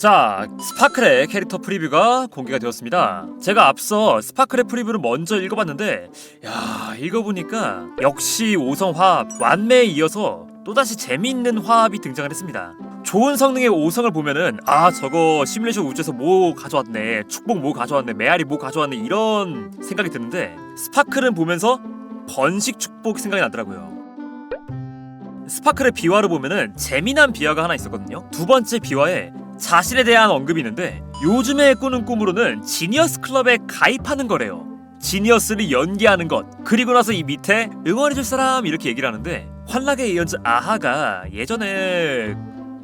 자, 스파클의 캐릭터 프리뷰가 공개가 되었습니다. 제가 앞서 스파클의 프리뷰를 먼저 읽어봤는데, 야, 읽어보니까 역시 오성 화합 완매에 이어서 또다시 재미있는 화합이 등장을 했습니다. 좋은 성능의 오성을 보면은 아 저거 시뮬레이션 우주에서 뭐 가져왔네 축복 뭐 가져왔네 메아리 뭐 가져왔네 이런 생각이 드는데 스파클은 보면서 번식 축복 생각이 나더라고요. 스파클의 비화를 보면은 재미난 비화가 하나 있었거든요. 두 번째 비화에 자신에 대한 언급이 있는데 요즘에 꾸는 꿈으로는 지니어스 클럽에 가입하는 거래요. 지니어스를 연기하는 것 그리고 나서 이 밑에 응원해줄 사람 이렇게 얘기를 하는데 환락의 예언자 아하가 예전에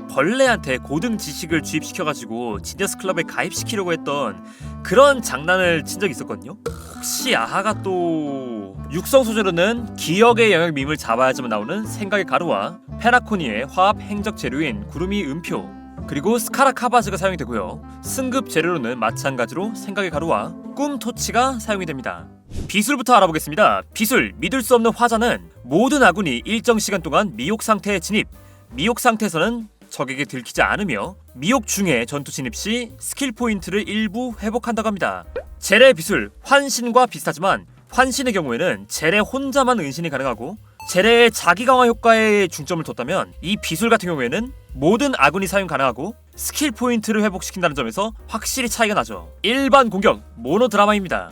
벌레한테 고등 지식을 주입시켜가지고 지니어스 클럽에 가입시키려고 했던 그런 장난을 친 적이 있었거든요. 혹시 아하가 또 육성 소재로는 기억의 영역 밈을 잡아야지만 나오는 생각의 가루와 페라코니의 화합 행적 재료인 구름이 음표 그리고 스카라 카바즈가 사용이 되고요. 승급 재료로는 마찬가지로 생각의 가루와 꿈 토치가 사용이 됩니다. 비술부터 알아보겠습니다. 비술 믿을 수 없는 화자는 모든 아군이 일정 시간 동안 미혹 상태에 진입. 미혹 상태에서는 적에게 들키지 않으며 미혹 중에 전투 진입 시 스킬 포인트를 일부 회복한다고 합니다. 제레 비술 환신과 비슷하지만 환신의 경우에는 제레 혼자만 은신이 가능하고 제레의 자기 강화 효과에 중점을 뒀다면 이 비술 같은 경우에는 모든 아군이 사용 가능하고 스킬 포인트를 회복시킨다는 점에서 확실히 차이가 나죠. 일반 공격 모노 드라마입니다.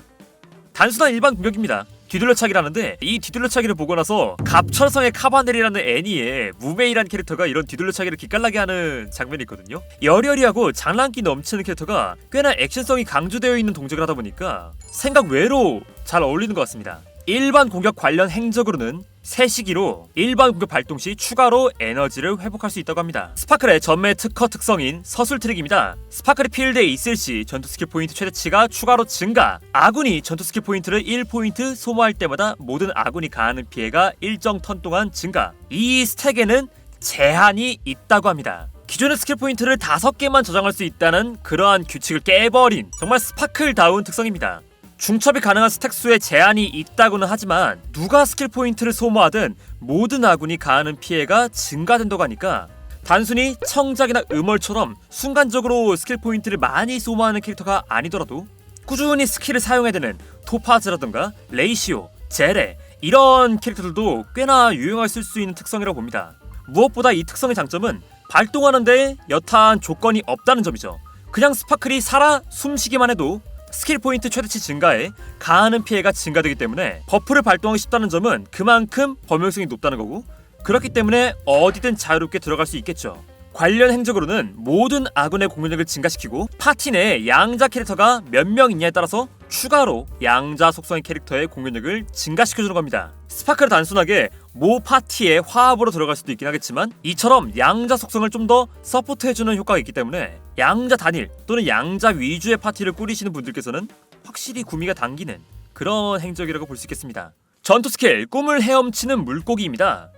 단순한 일반 공격입니다. 뒤돌려차기라는데 이 뒤돌려차기를 보고 나서 갑철성의 카바넬이라는 애니에 무메이라는 캐릭터가 이런 뒤돌려차기를 기깔나게 하는 장면이 있거든요. 여리여리하고 장난기 넘치는 캐릭터가 꽤나 액션성이 강조되어 있는 동작을 하다 보니까 생각 외로 잘 어울리는 것 같습니다. 일반 공격 관련 행적으로는 세시기로 일반 공격 발동 시 추가로 에너지를 회복할 수 있다고 합니다. 스파클의 전매 특허 특성인 서술 트릭입니다. 스파클이 필드에 있을 시 전투 스킬 포인트 최대치가 추가로 증가. 아군이 전투 스킬 포인트를 1포인트 소모할 때마다 모든 아군이 가하는 피해가 일정 턴 동안 증가. 이 스택에는 제한이 있다고 합니다. 기존의 스킬 포인트를 5개만 저장할 수 있다는 그러한 규칙을 깨버린 정말 스파클다운 특성입니다. 중첩이 가능한 스택 수에 제한이 있다고는 하지만 누가 스킬 포인트를 소모하든 모든 아군이 가하는 피해가 증가된다고 하니까 단순히 청작이나 음월처럼 순간적으로 스킬 포인트를 많이 소모하는 캐릭터가 아니더라도 꾸준히 스킬을 사용해야 되는 토파즈라던가 레이시오, 제레 이런 캐릭터들도 꽤나 유용할 수 있는 특성이라고 봅니다. 무엇보다 이 특성의 장점은 발동하는데 여타한 조건이 없다는 점이죠. 그냥 스파클이 살아 숨쉬기만 해도 스킬 포인트 최대치 증가에 가하는 피해가 증가되기 때문에 버프를 발동하기 쉽다는 점은 그만큼 범용성이 높다는 거고 그렇기 때문에 어디든 자유롭게 들어갈 수 있겠죠. 관련 행적으로는 모든 아군의 공격력을 증가시키고 파티 내에 양자 캐릭터가 몇 명 있냐에 따라서 추가로 양자 속성의 캐릭터의 공격력을 증가시켜주는 겁니다. 스파크를 단순하게 모 파티의 화합으로 들어갈 수도 있긴 하겠지만 이처럼 양자 속성을 좀 더 서포트해주는 효과가 있기 때문에 양자 단일 또는 양자 위주의 파티를 꾸리시는 분들께서는 확실히 구미가 당기는 그런 행적이라고 볼 수 있겠습니다. 전투 스킬 꿈을 헤엄치는 물고기입니다.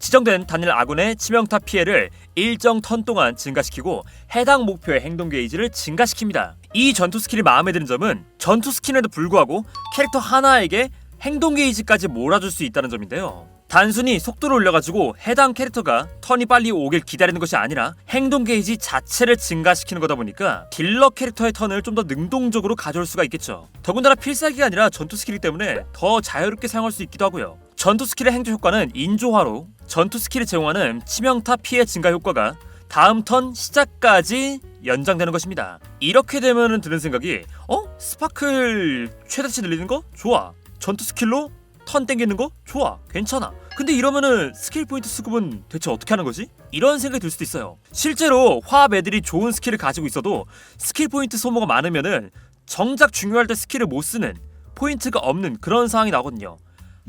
지정된 단일 아군의 치명타 피해를 일정 턴 동안 증가시키고 해당 목표의 행동 게이지를 증가시킵니다. 이 전투 스킬이 마음에 드는 점은 전투 스킬에도 불구하고 캐릭터 하나에게 행동 게이지까지 몰아줄 수 있다는 점인데요. 단순히 속도를 올려가지고 해당 캐릭터가 턴이 빨리 오길 기다리는 것이 아니라 행동 게이지 자체를 증가시키는 거다 보니까 딜러 캐릭터의 턴을 좀 더 능동적으로 가져올 수가 있겠죠. 더군다나 필살기가 아니라 전투 스킬이기 때문에 더 자유롭게 사용할 수 있기도 하고요. 전투 스킬의 행조 효과는 인조화로 전투 스킬이 제공하는 치명타 피해 증가 효과가 다음 턴 시작까지 연장되는 것입니다. 이렇게 되면은 드는 생각이 어? 스파클 최대치 늘리는 거? 좋아. 전투 스킬로 턴 땡기는 거? 좋아. 괜찮아. 근데 이러면은 스킬 포인트 수급은 대체 어떻게 하는 거지? 이런 생각이 들 수도 있어요. 실제로 화합 애들이 좋은 스킬을 가지고 있어도 스킬 포인트 소모가 많으면은 정작 중요할 때 스킬을 못 쓰는 포인트가 없는 그런 상황이 나거든요.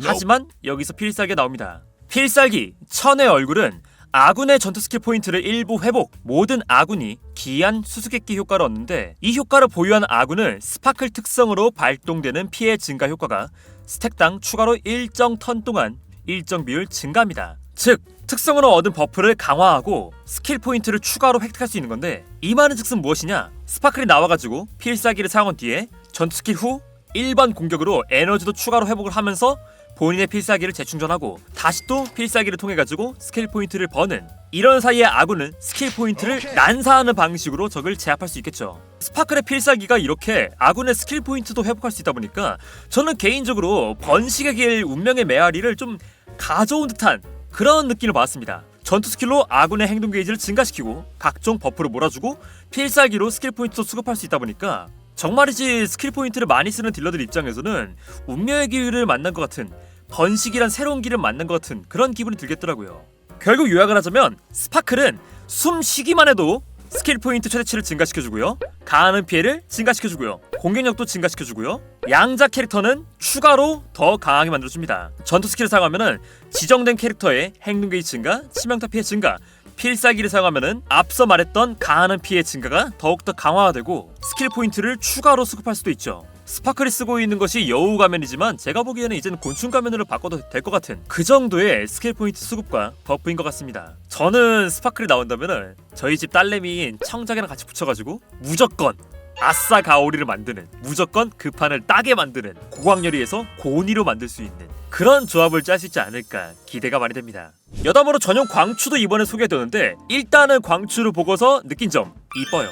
하지만 여기서 필살기가 나옵니다. 필살기 천의 얼굴은 아군의 전투 스킬 포인트를 일부 회복 모든 아군이 기한 수수께끼 효과를 얻는데 이 효과를 보유한 아군은 스파클 특성으로 발동되는 피해 증가 효과가 스택당 추가로 일정 턴 동안 일정 비율 증가합니다. 즉 특성으로 얻은 버프를 강화하고 스킬 포인트를 추가로 획득할 수 있는 건데 이 말은 즉슨 무엇이냐 스파클이 나와가지고 필살기를 사용한 뒤에 전투 스킬 후 일반 공격으로 에너지도 추가로 회복을 하면서 본인의 필살기를 재충전하고 다시 또 필살기를 통해 가지고 스킬 포인트를 버는 이런 사이에 아군은 스킬 포인트를 난사하는 방식으로 적을 제압할 수 있겠죠. 스파클의 필살기가 이렇게 아군의 스킬 포인트도 회복할 수 있다 보니까 저는 개인적으로 번식의 길 운명의 메아리를 좀 가져온 듯한 그런 느낌을 받았습니다. 전투 스킬로 아군의 행동 게이지를 증가시키고 각종 버프를 몰아주고 필살기로 스킬 포인트도 수급할 수 있다 보니까 정말이지 스킬 포인트를 많이 쓰는 딜러들 입장에서는 운명의 길을 만난 것 같은 번식이란 새로운 길을 만난 것 같은 그런 기분이 들겠더라고요. 결국 요약을 하자면 스파클은 숨 쉬기만 해도 스킬 포인트 최대치를 증가시켜주고요. 가하는 피해를 증가시켜주고요. 공격력도 증가시켜주고요. 양자 캐릭터는 추가로 더 강하게 만들어줍니다. 전투 스킬을 사용하면은 지정된 캐릭터의 행동 게이지 증가, 치명타 피해 증가, 필살기를 사용하면은 앞서 말했던 가하는 피해 증가가 더욱더 강화가 되고 스킬 포인트를 추가로 수급할 수도 있죠. 스파클이 쓰고 있는 것이 여우 가면이지만 제가 보기에는 이제는 곤충 가면으로 바꿔도 될 것 같은 그 정도의 스킬 포인트 수급과 버프인 것 같습니다. 저는 스파클이 나온다면은 저희 집 딸내미인 청작이랑 같이 붙여가지고 무조건 아싸 가오리를 만드는 무조건 그 판을 따게 만드는 고광열이에서 고니로 만들 수 있는 그런 조합을 짤 수 있지 않을까 기대가 많이 됩니다. 여담으로 전용 광추도 이번에 소개되었는데 일단은 광추를 보고서 느낀 점 이뻐요.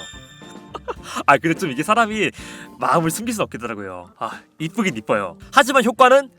아 근데 좀 이게 사람이 마음을 숨길 수 없겠더라고요. 아 이쁘긴 이뻐요. 하지만 효과는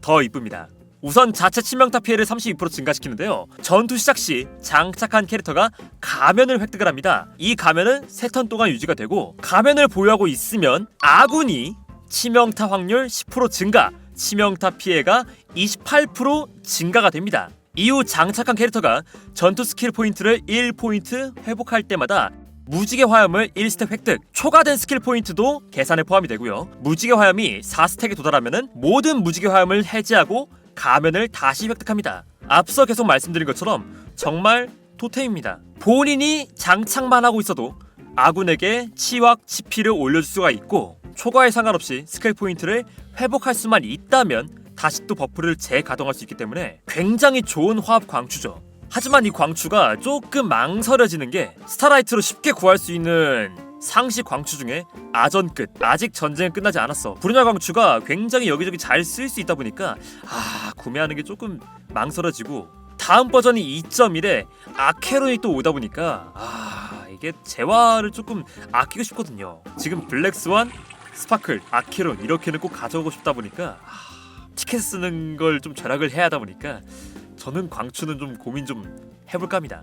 더 이쁩니다. 우선 자체 치명타 피해를 32% 증가시키는데요. 전투 시작 시 장착한 캐릭터가 가면을 획득을 합니다. 이 가면은 3턴 동안 유지가 되고 가면을 보유하고 있으면 아군이 치명타 확률 10% 증가, 치명타 피해가 28% 증가가 됩니다. 이후 장착한 캐릭터가 전투 스킬 포인트를 1포인트 회복할 때마다 무지개 화염을 1스택 획득, 초과된 스킬 포인트도 계산에 포함이 되고요. 무지개 화염이 4스택에 도달하면 모든 무지개 화염을 해제하고 가면을 다시 획득합니다. 앞서 계속 말씀드린 것처럼 정말 토템입니다. 본인이 장착만 하고 있어도 아군에게 치확 치피를 올려줄 수가 있고 초과에 상관없이 스킬 포인트를 회복할 수만 있다면 다시 또 버프를 재가동할 수 있기 때문에 굉장히 좋은 화합 광추죠. 하지만 이 광추가 조금 망설여지는 게 스타라이트로 쉽게 구할 수 있는 상시 광추 중에 아전 끝 아직 전쟁은 끝나지 않았어 브루냐 광추가 굉장히 여기저기 잘 쓸 수 있다 보니까 아 구매하는 게 조금 망설여지고 다음 버전이 2.1에 아케론이 또 오다 보니까 아 이게 재화를 조금 아끼고 싶거든요. 지금 블랙스완 스파클 아케론 이렇게는 꼭 가져오고 싶다 보니까 아, 티켓 쓰는 걸 좀 절약을 해야 하다 보니까 저는 광추는 좀 고민 좀 해볼까 합니다